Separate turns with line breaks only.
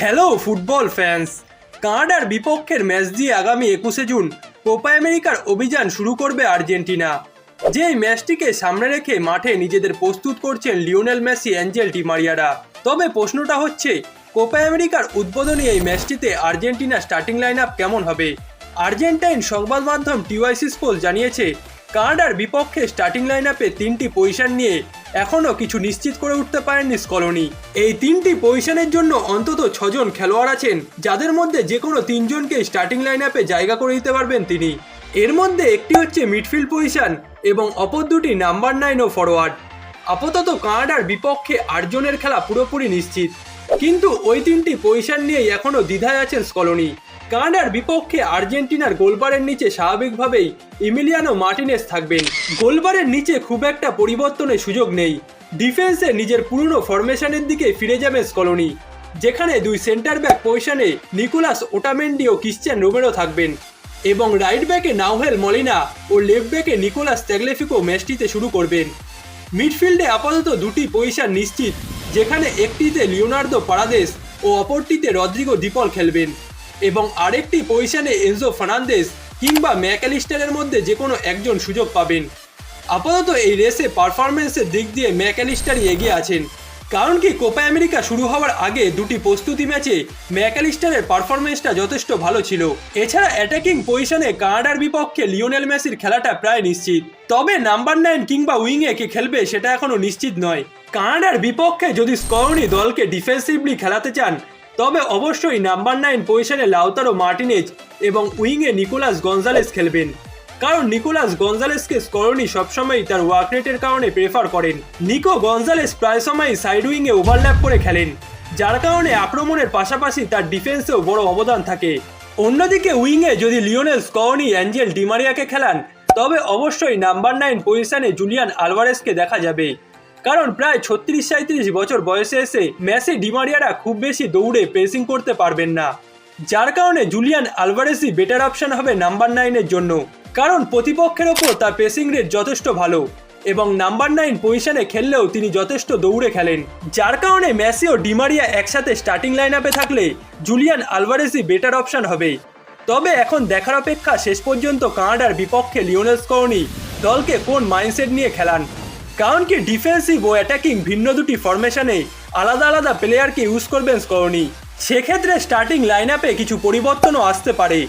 Hello football fans কানাডার বিপক্ষের match দিয়ে আগামী একুশে জুন কোপা আমেরিকার অভিযান শুরু করবে আর্জেন্টিনা। যে এই ম্যাচটিকে সামনে রেখে মাঠে নিজেদের প্রস্তুত করছেন লিওনেল মেসি, অ্যাঞ্জেল ডিমারিয়ারা তবে প্রশ্নটা হচ্ছে কোপা আমেরিকার উদ্বোধনী এই ম্যাচটিতে আর্জেন্টিনা স্টার্টিং লাইন আপ কেমন হবে? আর্জেন্টাইন সংবাদ মাধ্যম টিওয়াইসি স্পোল জানিয়েছে, কানাডার বিপক্ষে স্টার্টিং লাইন আপে তিনটি পজিশন নিয়ে এখনও কিছু নিশ্চিত করে উঠতে পারেননি স্কলনি। এই তিনটি পজিশনের জন্য অন্তত ছজন খেলোয়াড় আছেন, যাদের মধ্যে যে কোনো তিনজনকে স্টার্টিং লাইন আপে জায়গা করে দিতে পারবেন তিনি। এর মধ্যে একটি হচ্ছে মিডফিল্ড পজিশন এবং অপর দুটি নাম্বার নাইন ও ফরওয়ার্ড আপাতত কানাডার বিপক্ষে আটজনের খেলা পুরোপুরি নিশ্চিত। কিন্তু ওই তিনটি পজিশন নিয়েই এখনও দ্বিধায় আছেন স্কলনি। কানাডার বিপক্ষে আর্জেন্টিনার গোলবারের নিচে স্বাভাবিকভাবেই ইমিলিয়ানো মার্টিনেস থাকবেন। গোলবারের নিচে খুব একটা পরিবর্তনের সুযোগ নেই। ডিফেন্সে নিজের পুরনো ফরমেশনের দিকে ফিরে যাবে স্কলনি, যেখানে দুই সেন্টার ব্যাক পজিশনে নিকোলাস ওটামেন্ডি ও ক্রিশ্চিয়ান রোমেরো থাকবেন এবং রাইট ব্যাকে নাওহেল মলিনা ও লেফট ব্যাকে নিকোলাস ত্যাগলেফিকো ম্যাচটিতে শুরু করবেন। মিডফিল্ডে আপাতত দুটি পজিশন নিশ্চিত, যেখানে একটিতে লিওনার্দো পারাদেশ ও অপরটিতে রদ্রিগো ডিপল খেলবেন। এবং আরেকটি পজিশনে এনজো ফার্নান্দেস কিংবা ম্যাকালিস্টারের মধ্যে যে কোনো একজন সুযোগ পাবেন। আপাতত এই রেসে পারফরমেন্সের দিক দিয়ে ম্যাকালিস্টারই এগিয়ে আছেন। কারণ কি কোপা আমেরিকা শুরু হওয়ার আগে দুটি প্রস্তুতি ম্যাচে ম্যাকালিস্টারের পারফরমেন্সটা যথেষ্ট ভালো ছিল। এছাড়া অ্যাটাকিং পজিশনে কানাডার বিপক্ষে লিওনেল মেসির খেলাটা প্রায় নিশ্চিত। তবে নাম্বার নাইন কিংবা উইংয়ে কে খেলবে সেটা এখনও নিশ্চিত নয়। কানাডার বিপক্ষে যদি স্করনি দলকে ডিফেন্সিভলি খেলাতে চান তবে অবশ্যই নাম্বার নাইন পজিশনে লাউতারো মার্টিনেজ এবং উইংয়ে নিকোলাস গঞ্জালেস খেলবেন। কারণ নিকোলাস গঞ্জালেসকে স্করনি সবসময়ই তার ওয়ার্ক রেটের কারণে প্রেফার করেন। নিকো গঞ্জালেস প্রায় সময়ই সাইড উইংয়ে ওভারল্যাপ করে খেলেন, যার কারণে আক্রমণের পাশাপাশি তার ডিফেন্সেও বড় অবদান থাকে। অন্যদিকে উইংয়ে যদি লিওনেল স্করনি, অ্যাঞ্জেল ডিমারিয়াকে খেলান, তবে অবশ্যই নাম্বার নাইন পজিশনে জুলিয়ান আলভারেসকে দেখা যাবে। কারণ প্রায় ছত্রিশ সাঁত্রিশ বছর বয়সে এসে ম্যাসে ডিমারিয়ারা খুব বেশি দৌড়ে প্রেসিং করতে পারবেন না। যার কারণে জুলিয়ান আলভারেসই বেটার অপশন হবে নাম্বার নাইনের জন্য। কারণ প্রতিপক্ষের ওপর তার প্রেসিং রেট যথেষ্ট ভালো এবং নাম্বার নাইন পজিশনে খেললেও তিনি যথেষ্ট দৌড়ে খেলেন। যার কারণে ম্যাসি ও ডিমারিয়া একসাথে স্টার্টিং লাইন আপে থাকলে জুলিয়ান আলভারেসই বেটার অপশন হবে। তবে এখন দেখার অপেক্ষা শেষ পর্যন্ত কানাডার বিপক্ষে লিওনেল স্করনি দলকে কোন মাইন্ডসেট নিয়ে খেলান? কারণ কি ডিফেন্সিভ ও অ্যাটাকিং ভিন্ন দুটি ফরমেশনে আলাদা আলাদা প্লেয়ারকে ইউজ করবেন স্করনি সেক্ষেত্রে স্টার্টিং লাইন আপে কিছু পরিবর্তনও আসতে পারে।